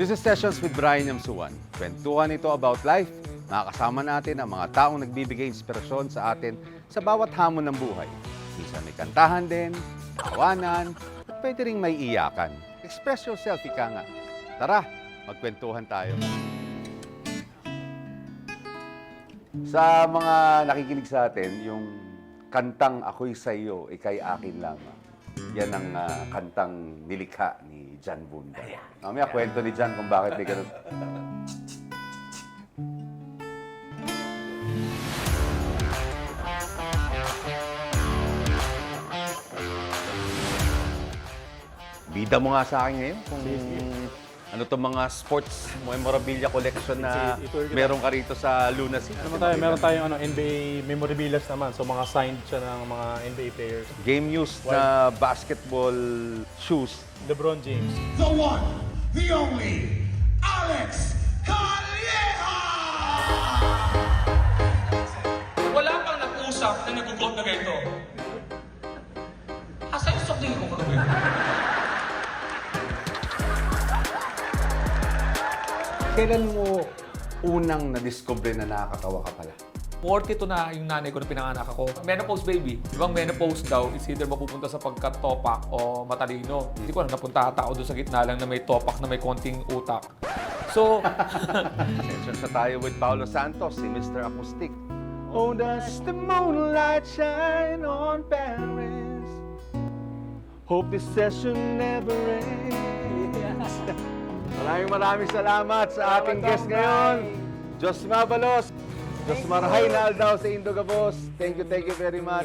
Sessions with Brian Yamsuan. Kwentuhan ito about life. Makakasama natin ang mga taong nagbibigay inspirasyon sa atin sa bawat hamon ng buhay. Minsan may kantahan din, tawanan, at pwede rin may iyakan. Express yourself, ika nga. Tara, magkwentuhan tayo. Sa mga nakikinig sa atin, yung kantang Ako'y sa iyo, ikay akin lamang. Yan ang ah, kantang nilikha ni John Bunda. Mamaya kwento ni John kung bakit may ganun. Bida mo nga sa akin ngayon kung ano to mga sports memorabilia collection na Ito- ito- meron ka rito sa Lunacy. Ano tayo, meron tayong ano, NBA memorabilias naman. So mga signed siya ng mga NBA players. Game used na basketball shoes. LeBron James. the one, the only, Alex Calleja! Wala pang nag-usap na nag-vote na ganito. Kailan mo unang na-discover na nakakatawa ka pala? 42 na yung nanay ko na pinanganak ako. Menopause baby. Di ba ang menopause daw is either mapupunta sa pagka-topak o matalino. Hindi ko alam, napunta ata ako doon sa gitna lang na may topak na may konting utak. So, Session sa tayo with Paolo Santos, si Mr. Acoustic. Oh, does the moonlight shine on Paris? Hope this session never ends. Maraming maraming salamat sa ating guest ngayon. Jos Mabalos, Jos Marhay na Aldao sa Indogabos. Thank you, thank you very much.